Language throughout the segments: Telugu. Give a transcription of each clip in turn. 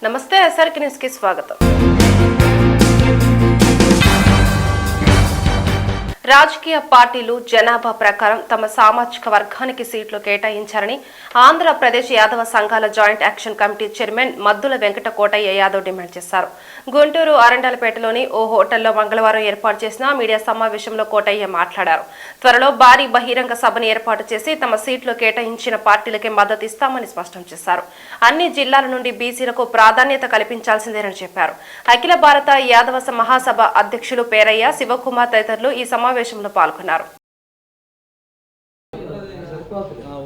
నమస్తే ఎస్ఆర్కి న్యూస్ కి స్వాగతం రాజకీయ పార్టీలు జనాభా ప్రకారం తమ సామాజిక వర్గానికి సీట్లు కేటాయించారని ఆంధ్రప్రదేశ్ యాదవ సంఘాల joint action committee chairman Maddula Venkata Kotaiah Yadav demand చేశారు. గుంటూరు అరండలపేటలోని ఓ హోటల్లో మంగళవారం ఏర్పాటు చేసిన మీడియా సమావేశంలో కోటయ్య మాట్లాడారు. త్వరలో భారీ బహిరంగ సభను ఏర్పాటు చేసి తమ సీట్లు కేటాయించిన పార్టీలకే మద్దతు ఇస్తామని స్పష్టం చేశారు. అన్ని జిల్లాల నుండి బీసీలకు ప్రాధాన్యత కల్పించాల్సిందేనని చెప్పారు. అఖిల భారత యాదవ మహాసభ అధ్యక్షులు పేరయ్య శివకుమార్ తదితరులు ఈ సమావేశంలో పాల్గొన్నారు.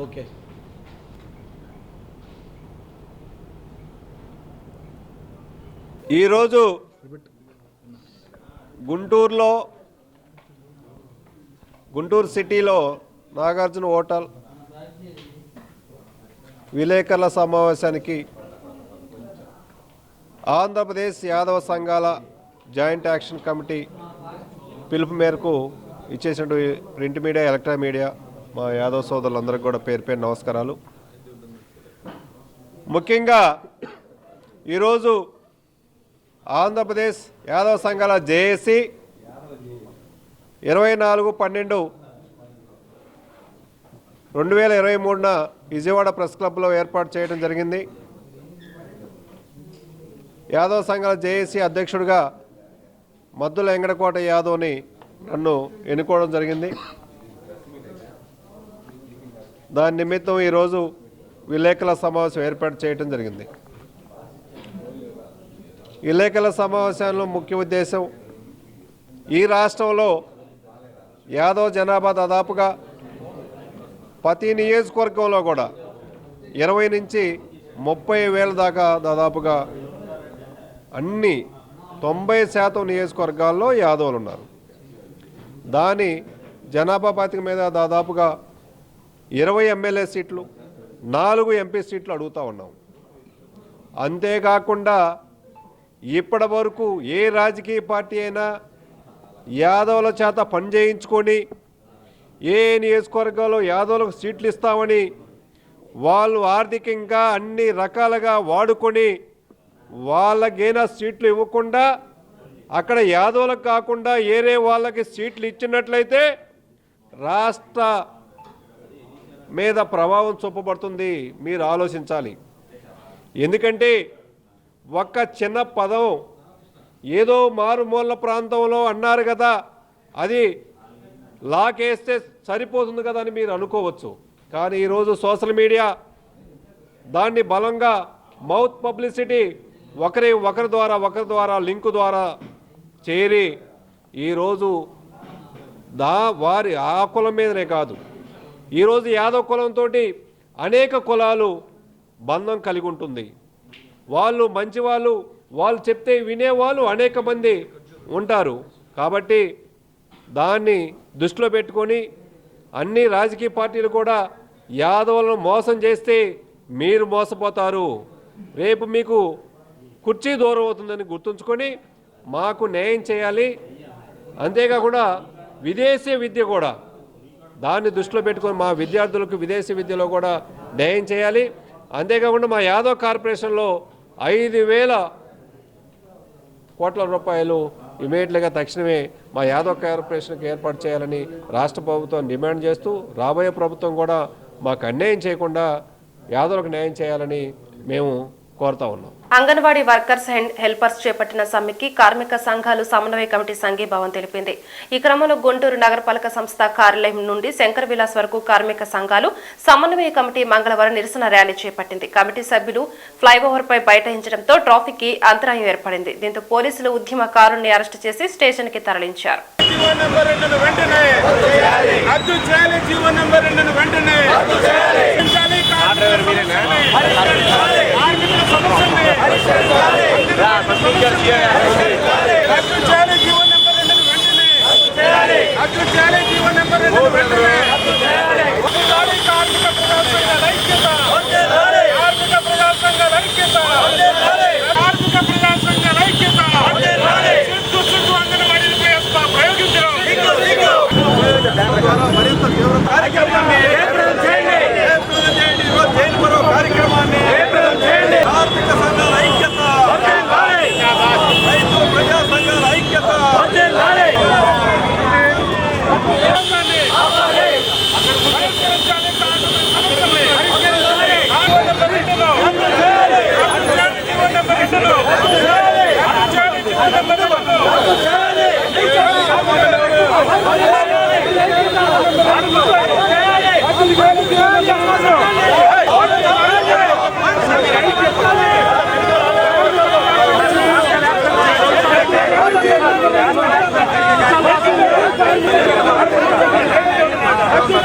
ఓకే. ఈరోజు గుంటూరులో గుంటూరు సిటీలో నాగార్జున హోటల్ విలేకరుల సమావేశానికి ఆంధ్రప్రదేశ్ యాదవ సంఘాల జాయింట్ యాక్షన్ కమిటీ పిలుపు మేరకు ఇచ్చేసినట్టు ప్రింట్ మీడియా ఎలక్ట్రా మీడియా మా యాదవ్ సోదరులందరికీ కూడా పేరు పేరు నమస్కారాలు. ముఖ్యంగా ఈరోజు ఆంధ్రప్రదేశ్ యాదవ సంఘాల జేఏసీ ఇరవై నాలుగు పన్నెండు రెండు వేల ఇరవై మూడున విజయవాడ ప్రెస్ క్లబ్లో ఏర్పాటు చేయడం జరిగింది. యాదవ సంఘాల జేఏసీ అధ్యక్షుడిగా మద్దుల వెంకటకోట యాదవ్ని నన్ను ఎన్నుకోవడం జరిగింది. దాని నిమిత్తం ఈరోజు విలేకరుల సమావేశం ఏర్పాటు చేయడం జరిగింది. విలేకరుల సమావేశంలో ముఖ్య ఉద్దేశం ఈ రాష్ట్రంలో యాదవ్ జనాభా దాదాపుగా ప్రతి నియోజకవర్గంలో కూడా ఇరవై నుంచి ముప్పై వేల దాకా దాదాపుగా అన్ని తొంభై శాతం నియోజకవర్గాల్లో యాదవులు ఉన్నారు దాని జనాభా పాతిక మీద దాదాపుగా ఇరవై ఎమ్మెల్యే సీట్లు నాలుగు ఎంపీ సీట్లు అడుగుతూ ఉన్నాం. అంతేకాకుండా ఇప్పటి వరకు ఏ రాజకీయ పార్టీ అయినా యాదవుల చేత పని చేయించుకొని ఏ నియోజకవర్గాల్లో యాదవులకు సీట్లు ఇస్తామని వాళ్ళు ఆర్థికంగా అన్ని రకాలుగా వాడుకొని వాళ్ళకైనా సీట్లు ఇవ్వకుండా అక్కడ యాదవులకు కాకుండా ఏరే వాళ్ళకి సీట్లు ఇచ్చినట్లయితే రాష్ట్ర మీద ప్రభావం చూపబడుతుంది. మీరు ఆలోచించాలి. ఎందుకంటే ఒక్క చిన్న పదం ఏదో మారుమూల ప్రాంతంలో అన్నారు కదా అది లాకేస్తే సరిపోతుంది కదా అని మీరు అనుకోవచ్చు. కానీ ఈరోజు సోషల్ మీడియా దాన్ని బలంగా మౌత్ పబ్లిసిటీ ఒకరి ఒకరి ద్వారా ఒకరి ద్వారా లింకు ద్వారా చేరి ఈరోజు దా వారి ఆ కులం మీదనే కాదు. ఈరోజు యాదవ్ కులంతో అనేక కులాలు బంధం కలిగి ఉంటుంది. వాళ్ళు మంచివాళ్ళు వాళ్ళు చెప్తే వినేవాళ్ళు అనేక మంది ఉంటారు. కాబట్టి దాన్ని దృష్టిలో పెట్టుకొని అన్ని రాజకీయ పార్టీలు కూడా యాదవులను మోసం చేస్తే మీరు మోసపోతారు. రేపు మీకు కుర్చీ దూరం అవుతుందని గుర్తుంచుకొని మాకు న్యాయం చేయాలి. అంతేకాకుండా విదేశీ విద్య కూడా దాన్ని దృష్టిలో పెట్టుకొని మా విద్యార్థులకు విదేశీ విద్యలో కూడా న్యాయం చేయాలి. అంతేకాకుండా మా యాదవ్ కార్పొరేషన్లో ఐదు వేల కోట్ల రూపాయలు ఇమీడియట్గా తక్షణమే మా యాదవ్ కార్పొరేషన్కి ఏర్పాటు చేయాలని రాష్ట్ర ప్రభుత్వం డిమాండ్ చేస్తూ రాబోయే ప్రభుత్వం కూడా మాకు అన్యాయం చేయకుండా యాదవులకు న్యాయం చేయాలని మేము కోరుతా ఉన్నాం. అంగన్వాడీ వర్కర్స్ అండ్ హెల్పర్స్ చేపట్టిన సమ్మెకి కార్మిక సంఘాలు సమన్వయ కమిటీ సంఘీభావం తెలిపింది. ఈ క్రమంలో గుంటూరు నగరపాలక సంస్థ కార్యాలయం నుండి శంకర్ విలాస్ వరకు కార్మిక సంఘాలు సమన్వయ కమిటీ మంగళవారం నిరసన ర్యాలీ చేపట్టింది. కమిటీ సభ్యులు ఫ్లైఓవర్ పై బైఠాయించడంతో ట్రాఫిక్కి అంతరాయం ఏర్పడింది. దీంతో పోలీసులు ఉద్యమకారుల్ని అరెస్టు చేసి స్టేషన్కి తరలించారు. జీవో నెంబర్ రెండును వెంటనే కార్మిక ప్రజాసంఘాల ఐక్యత. కార్మిక ప్రజా సంఘాల ఐక్యత.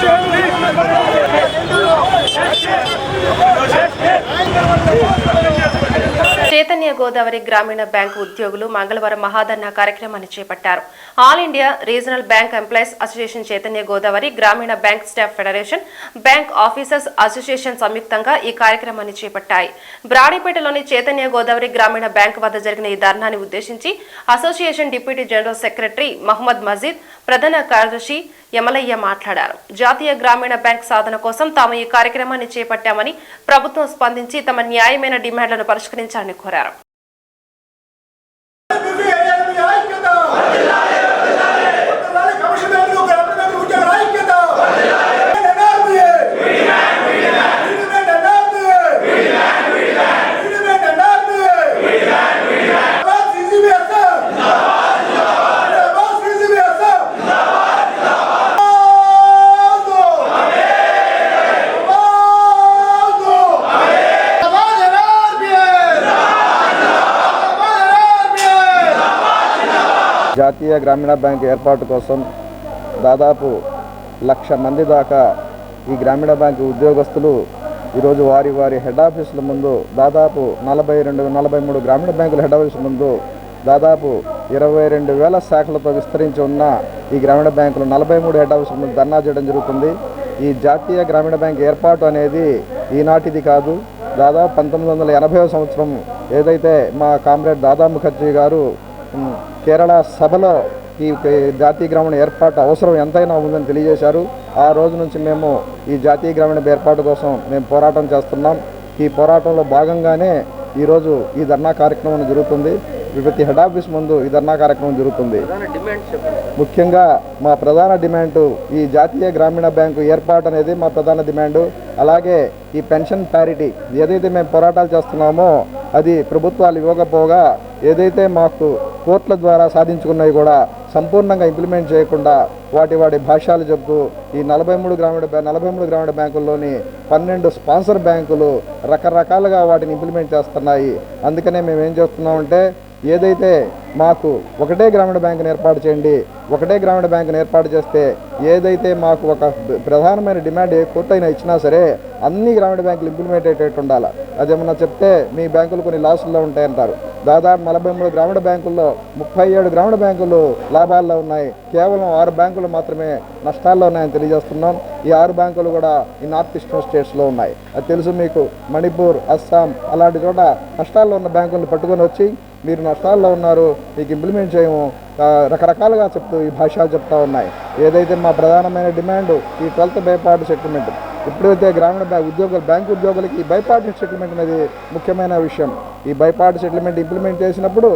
Thank you. చైతన్య గోదావరి గ్రామీణ బ్యాంకు ఉద్యోగులు మంగళవారం మహాధర్నా కార్యక్రమాన్ని చేపట్టారు. All India regional bank employees association Chaitanya Godavari Grameena bank staff federation bank officers association సంయుక్తంగా ఈ కార్యక్రమాన్ని చేపట్టాయి. బ్రాడీపేటలోని చైతన్య గోదావరి గ్రామీణ బ్యాంక్ వద్ద జరిగిన ఈ ధర్నాన్ని ఉద్దేశించి association deputy general secretary Mohammed Majeed ప్రధాన కార్యదర్శి యమలయ్య మాట్లాడారు. జాతీయ గ్రామీణ బ్యాంక్ సాధన కోసం తాము ఈ కార్యక్రమాన్ని చేపట్టామని ప్రభుత్వం స్పందించి తమ న్యాయమైన డిమాండ్లను పరిష్కరించాలని కోరారు. quedaron. జాతీయ గ్రామీణ బ్యాంక్ ఏర్పాటు కోసం దాదాపు లక్ష మంది దాకా ఈ గ్రామీణ బ్యాంకు ఉద్యోగస్తులు ఈరోజు వారి వారి హెడ్ ఆఫీసుల ముందు దాదాపు నలభై రెండు నలభై మూడు గ్రామీణ బ్యాంకుల హెడ్ ఆఫీసుల ముందు దాదాపు ఇరవై రెండు వేల శాఖలతో విస్తరించి ఉన్న ఈ గ్రామీణ బ్యాంకులు నలభై మూడు హెడ్ ఆఫీసుల ముందు ధర్నా చేయడం జరుగుతుంది. ఈ జాతీయ గ్రామీణ బ్యాంక్ ఏర్పాటు అనేది ఈనాటిది కాదు. దాదాపు పంతొమ్మిది వందల ఎనభై సంవత్సరం ఏదైతే మా కామ్రేడ్ దాదా ముఖర్జీ గారు కేరళ సభలో ఈ జాతీయ గ్రామీణ ఏర్పాటు అవసరం ఎంతైనా ఉందని తెలియజేశారు. ఆ రోజు నుంచి మేము ఈ జాతీయ గ్రామీణ ఏర్పాటు కోసం మేము పోరాటం చేస్తున్నాం. ఈ పోరాటంలో భాగంగానే ఈరోజు ఈ ధర్నా కార్యక్రమం జరుగుతుంది. ప్రతి హెడ్ ఆఫీస్ ముందు ఈ ధర్నా కార్యక్రమం జరుగుతుంది. ముఖ్యంగా మా ప్రధాన డిమాండ్ ఈ జాతీయ గ్రామీణ బ్యాంకు ఏర్పాటు అనేది మా ప్రధాన డిమాండ్. అలాగే ఈ పెన్షన్ ప్యారిటీ ఏదైతే మేము పోరాటాలు చేస్తున్నామో అది ప్రభుత్వాలు ఇవ్వకపోగా ఏదైతే మాకు కోర్టుల ద్వారా సాధించుకున్నవి కూడా సంపూర్ణంగా ఇంప్లిమెంట్ చేయకుండా వాటి వాటి భాషలు చెప్తూ ఈ నలభై మూడు గ్రామీణ బ్యాంక్ నలభై మూడు గ్రామీణ బ్యాంకుల్లోని పన్నెండు స్పాన్సర్ బ్యాంకులు రకరకాలుగా వాటిని ఇంప్లిమెంట్ చేస్తున్నాయి. అందుకనే మేము ఏం చేస్తున్నామంటే ఏదైతే మాకు ఒకటే గ్రామీణ బ్యాంకును ఏర్పాటు చేయండి ఒకటే గ్రామీణ బ్యాంకును ఏర్పాటు చేస్తే ఏదైతే మాకు ఒక ప్రధానమైన డిమాండ్ ఏ కోర్టు అయినా ఇచ్చినా సరే అన్ని గ్రామీణ బ్యాంకులు ఇంప్లిమెంట్ అయ్యేటట్టు ఉండాలి. అదేమన్నా చెప్తే మీ బ్యాంకులు కొన్ని లాసుల్లో ఉంటాయంటారు. దాదాపు నలభై మూడు గ్రామీణ బ్యాంకుల్లో ముప్పై ఏడు గ్రామీణ బ్యాంకులు లాభాల్లో ఉన్నాయి. కేవలం ఆరు బ్యాంకులు మాత్రమే నష్టాల్లో ఉన్నాయని తెలియజేస్తున్నాం. ఈ ఆరు బ్యాంకులు కూడా ఈ నార్త్ ఈస్టర్న్ స్టేట్స్లో ఉన్నాయి. అది తెలుసు మీకు మణిపూర్ అస్సాం అలాంటి చోట నష్టాల్లో ఉన్న బ్యాంకులను పట్టుకొని వచ్చి మీరు నష్టాల్లో ఉన్నారు మీకు ఇంప్లిమెంట్ చేయము. రకరకాలుగా చెప్తూ ఈ భాష చెప్తా ఉన్నాయి. ఏదైతే మా ప్రధానమైన డిమాండ్ ఈ ట్వెల్త్ బైపాటు సెటిల్మెంట్ ఇప్పుడైతే గ్రామీణ బ్యాంక్ ఉద్యోగులు బ్యాంక్ ఉద్యోగులకి ఈ బైపాటు సెటిల్మెంట్ అనేది ముఖ్యమైన విషయం. ఈ బైపాటు సెటిల్మెంట్ ఇంప్లిమెంట్ చేసినప్పుడు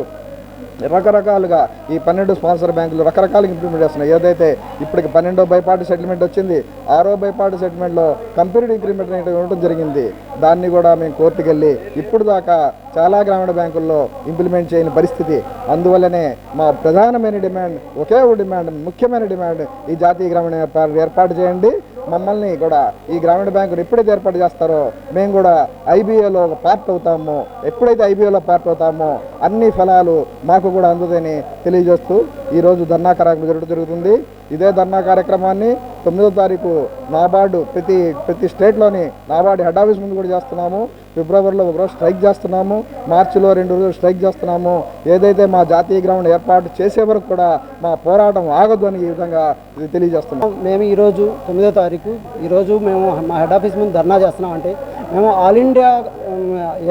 రకరకాలుగా ఈ పన్నెండు స్పాన్సర్ బ్యాంకులు రకరకాలుగా ఇంప్లిమెంట్ చేస్తున్నాయి. ఏదైతే ఇప్పటికి పన్నెండో బైపాటు సెటిల్మెంట్ వచ్చింది ఆరో బైపాటు సెటిల్మెంట్లో కంపెనీ ఇంక్రిమెంట్ అనేది ఉండటం జరిగింది. దాన్ని కూడా మేము కోర్టుకు వెళ్ళి ఇప్పుడు దాకా చాలా గ్రామీణ బ్యాంకుల్లో ఇంప్లిమెంట్ చేయని పరిస్థితి. అందువల్లనే మా ప్రధానమైన డిమాండ్ ఒకే ఒక డిమాండ్ ముఖ్యమైన డిమాండ్ ఈ జాతీయ గ్రామీణ ఏర్పాటు ఏర్పాటు చేయండి. మమ్మల్ని కూడా ఈ గ్రామీణ బ్యాంకును ఎప్పుడైతే ఏర్పాటు చేస్తారో మేము కూడా ఐబీఏలో పార్ట్ అవుతామో. ఎప్పుడైతే ఐబీఏలో పార్ట్ అవుతామో అన్ని ఫలాలు మాకు కూడా అందుదని తెలియజేస్తూ ఈరోజు ధర్నా కార్యక్రమం జరగడం జరుగుతుంది. ఇదే ధర్నా కార్యక్రమాన్ని తొమ్మిదో తారీఖు నాబార్డు ప్రతి ప్రతి స్టేట్లోని నాబార్డు హెడ్ ఆఫీస్ ముందు కూడా చేస్తున్నాము. ఫిబ్రవరిలో ఒక రోజు స్ట్రైక్ చేస్తున్నాము. మార్చిలో రెండు రోజులు స్ట్రైక్ చేస్తున్నాము. ఏదైతే మా జాతీయ గ్రౌండ్ ఏర్పాటు చేసే వరకు కూడా మా పోరాటం ఆగదు అని ఈ విధంగా ఇది తెలియజేస్తున్నాం మేము ఈరోజు తొమ్మిదో తారీఖు ఈరోజు మేము మా హెడ్ ఆఫీస్ ముందు ధర్నా చేస్తున్నామంటే మేము ఆల్ ఇండియా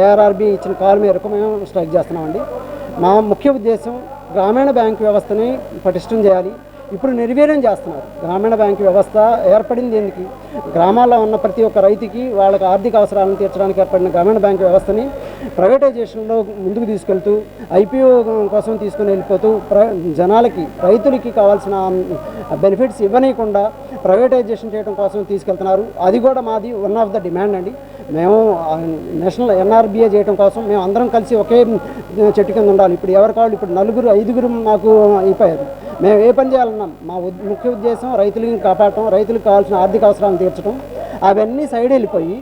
ఏఆర్ఆర్బి ఇచ్చిన కాల్ మేరకు మేము స్ట్రైక్ చేస్తున్నామండి. మా ముఖ్య ఉద్దేశం గ్రామీణ బ్యాంకు వ్యవస్థని పటిష్టం చేయాలి. ఇప్పుడు నిర్వీర్యం చేస్తున్నారు. గ్రామీణ బ్యాంక్ వ్యవస్థ ఏర్పడింది ఎందుకు? గ్రామాల్లో ఉన్న ప్రతి ఒక్క రైతుకి వాళ్ళకి ఆర్థిక అవసరాలను తీర్చడానికి ఏర్పడిన గ్రామీణ బ్యాంక్ వ్యవస్థని ప్రైవేటైజేషన్లో ముందుకు తీసుకెళ్తూ ఐపీఓ కోసం తీసుకుని వెళ్ళిపోతూ ప్ర జనాలకి రైతులకి కావాల్సిన బెనిఫిట్స్ ఇవ్వనీయకుండా ప్రైవేటైజేషన్ చేయడం కోసం తీసుకెళ్తున్నారు. అది కూడా మాది వన్ ఆఫ్ ద డిమాండ్ అండి. మేము నేషనల్ ఎన్ఆర్బిఏ చేయడం కోసం మేము అందరం కలిసి ఒకే చెట్టు కింద ఉండాలి. ఇప్పుడు ఎవరు కావాలి ఇప్పుడు నలుగురు ఐదుగురు మాకు అయిపోయారు. మేము ఏ పని చేయాలన్నాం మా ముఖ్య ఉద్దేశం రైతులని కాపాడటం రైతులకు కావాల్సిన ఆర్థిక అవసరాలను తీర్చడం అవన్నీ సైడ్ వెళ్ళిపోయి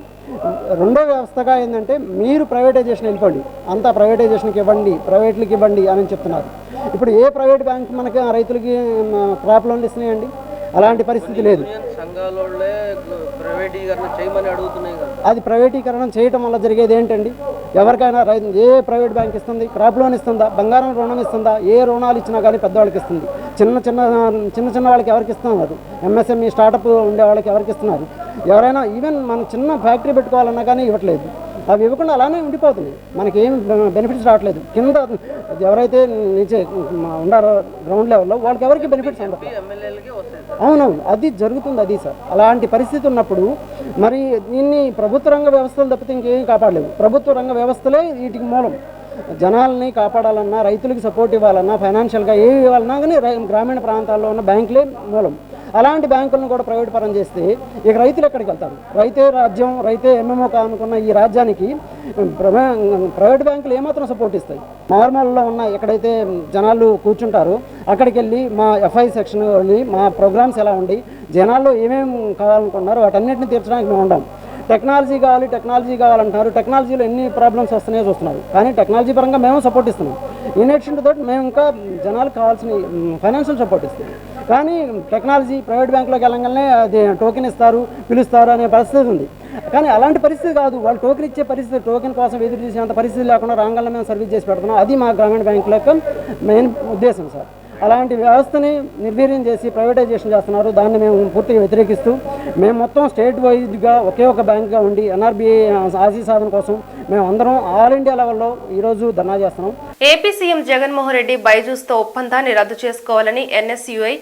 రెండో వ్యవస్థగా ఏంటంటే మీరు ప్రైవేటైజేషన్ వెళ్ళిపోండి. అంతా ప్రైవేటైజేషన్కి ఇవ్వండి ప్రైవేట్లకి ఇవ్వండి అని చెప్తున్నారు. ఇప్పుడు ఏ ప్రైవేట్ బ్యాంక్ మనకి రైతులకి క్రాప్ లోన్లు ఇస్తున్నాయండి? అలాంటి పరిస్థితి లేదు. అది ప్రైవేటీకరణ చేయటం వల్ల జరిగేది ఏంటండి? ఎవరికైనా రైతు ఏ ప్రైవేట్ బ్యాంక్ ఇస్తుంది క్రాప్ లోన్ ఇస్తుందా బంగారం రుణం ఇస్తుందా ఏ రుణాలు ఇచ్చినా కానీ పెద్దవాళ్ళకి ఇస్తుంది. చిన్న చిన్న చిన్న చిన్న వాళ్ళకి ఎవరికి ఇస్తున్నారు ఎంఎస్ఎంఈ స్టార్టప్ ఉండే వాళ్ళకి ఎవరికి ఇస్తున్నారు? ఎవరైనా ఈవెన్ మనం చిన్న ఫ్యాక్టరీ పెట్టుకోవాలన్నా కానీ ఇవ్వట్లేదు. అవి ఇవ్వకుండా అలానే ఉండిపోతుంది. మనకి బెనిఫిట్స్ రావట్లేదు. కింద ఎవరైతే నిచే ఉండారో గ్రౌండ్ లెవెల్లో వాళ్ళకి ఎవరికి బెనిఫిట్స్ అవునవును అది జరుగుతుంది అది సార్. అలాంటి పరిస్థితి ఉన్నప్పుడు మరి దీన్ని ప్రభుత్వ రంగ వ్యవస్థలు తప్పితే ఇంకేం కాపాడలేవు. ప్రభుత్వ రంగ వ్యవస్థలే వీటికి మూలం. జనాల్ని కాపాడాలన్నా రైతులకి సపోర్ట్ ఇవ్వాలన్నా ఫైనాన్షియల్గా ఏ ఇవ్వాలన్నా కానీ గ్రామీణ ప్రాంతాల్లో ఉన్న బ్యాంకులే మూలం. అలాంటి బ్యాంకులను కూడా ప్రైవేట్ పరం చేస్తే ఇక రైతులు ఎక్కడికి వెళ్తారు? రైతే రాజ్యం రైతే ఎన్నెమో అనుకున్న ఈ రాజ్యానికి ప్రైవేట్ బ్యాంకులు ఏమాత్రం సపోర్ట్ ఇస్తాయి? నార్మల్లో ఉన్న ఎక్కడైతే జనాలు కూర్చుంటారో అక్కడికి వెళ్ళి మా ఎఫ్ఐ సెక్షన్ వెళ్ళి మా ప్రోగ్రామ్స్ ఎలా ఉండి జనాల్లో ఏమేమి కావాలనుకున్నారో వాటన్నిటిని తీర్చడానికి మేము ఉండాం. టెక్నాలజీ కావాలి టెక్నాలజీ కావాలంటున్నారు టెక్నాలజీలో ఎన్ని ప్రాబ్లమ్స్ వస్తున్నాయో చూస్తున్నారు కానీ టెక్నాలజీ పరంగా మేము సపోర్ట్ ఇస్తున్నాం. ఇన్ అడిషన్ టు దట్ మేము ఇంకా జనాలకు కావాల్సిన ఫైనాన్షియల్ సపోర్ట్ ఇస్తున్నాం. కానీ టెక్నాలజీ ప్రైవేట్ బ్యాంకులోకి వెళ్ళగానే అది టోకెన్ ఇస్తారు పిలుస్తారు అనే పరిస్థితి ఉంది. కానీ అలాంటి పరిస్థితి కాదు. వాళ్ళు టోకెన్ ఇచ్చే పరిస్థితి టోకెన్ కోసం ఎదురు చూసేంత పరిస్థితి లేకుండా రాంగల్లో మేము సర్వీస్ చేసి పెడుతున్నాం. అది మా గ్రామీణ బ్యాంకుల యొక్క మెయిన్ ఉద్దేశం సార్. అలాంటి వ్యవస్థని నిర్వీర్యం చేసి ప్రైవేటైజేషన్ చేస్తున్నారు. దాన్ని మేము పూర్తిగా వ్యతిరేకిస్తూ మేము మొత్తం స్టేట్ వైజ్గా ఒకే ఒక బ్యాంక్గా ఉండి ఎన్ఆర్బీఐ ఆశీ సాధన కోసం మేము అందరం ఆల్ ఇండియా లెవెల్లో ఈరోజు ధర్నా చేస్తున్నాం. ఏపీ సీఎం జగన్మోహన్ రెడ్డి బైజూస్తో ఒప్పందాన్ని రద్దు చేసుకోవాలని ఎన్ఎస్యుఐ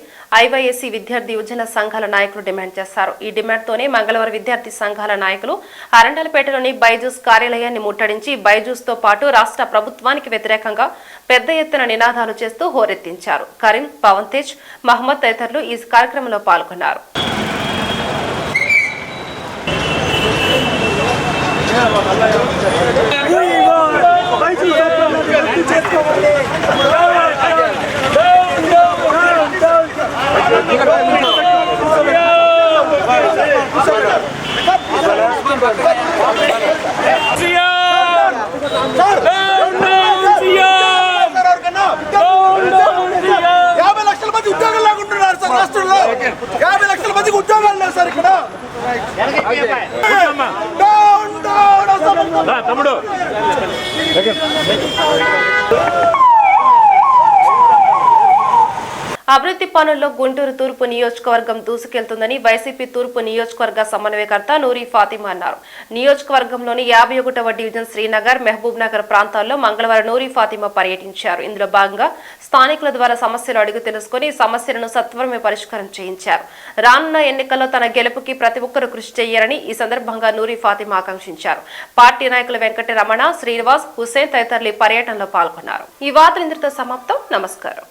ఐవైఎస్సి విద్యార్థి యువజన సంఘాల నాయకులు డిమాండ్ చేశారు. ఈ డిమాండ్తోనే మంగళవారం విద్యార్థి సంఘాల నాయకులు అరండలపేటలోని బైజూస్ కార్యాలయాన్ని ముట్టడించి బైజూస్తో పాటు రాష్ట్ర ప్రభుత్వానికి వ్యతిరేకంగా పెద్ద ఎత్తున నినాదాలు చేస్తూ హోరెత్తించారు. కరీం పవన్ తేజ్ మహమ్మద్ తదితరులు ఈ కార్యక్రమంలో పాల్గొన్నారు. యాభై లక్షల మంది ఉద్యోగాలు లేకుంటున్నారు సార్ రాష్ట్రంలో. యాభై లక్షల మందికి ఉద్యోగాలు లేవు సార్ ఇక్కడ. తమ్ముడు. అభివృద్ధి పనుల్లో గుంటూరు తూర్పు నియోజకవర్గం దూసుకెళ్తుందని వైసీపీ తూర్పు నియోజకవర్గ సమన్వయకర్త నూరి ఫాతిమా అన్నారు. నియోజకవర్గంలోని యాభై ఒకటవ డివిజన్ శ్రీనగర్ మహబూబ్ నగర్ ప్రాంతాల్లో మంగళవారం నూరి ఫాతిమా పర్యటించారు. ఇందులో భాగంగా స్థానికుల ద్వారా సమస్యలు అడిగి తెలుసుకుని సమస్యలను సత్వరమే పరిష్కారం చేయించారు. రానున్న ఎన్నికల్లో తన గెలుపుకి ప్రతి ఒక్కరూ కృషి చేయాలని ఈ సందర్భంగా నూరి ఫాతిమా ఆకాంక్షించారు. పార్టీ నాయకులు వెంకట రమణ శ్రీనివాస్ హుసేన్ తదితరులు పర్యటనలో పాల్గొన్నారు. ఈ వార్తలు ఇంతటితో సమాప్తం. నమస్కారం.